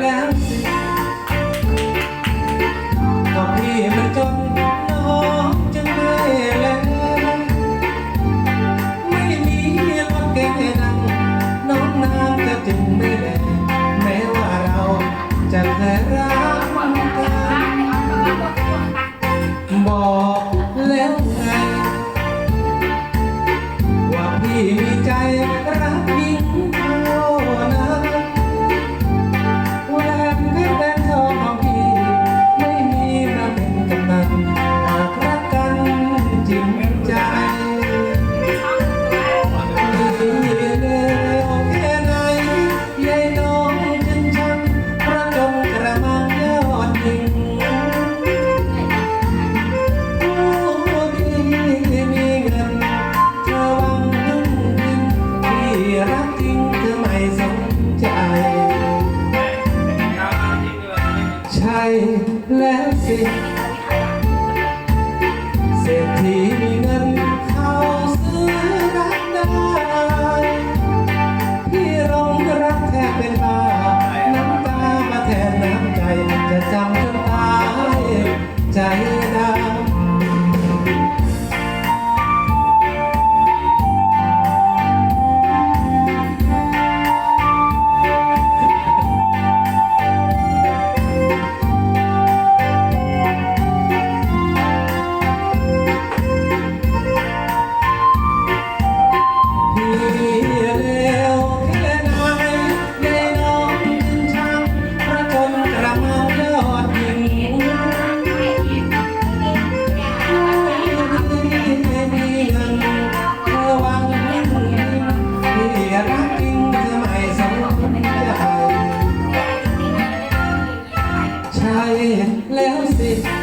แล้วสิก็พี่มันจบ Let's see. รักจริงเธไม่สมควรใช่แล้วสิ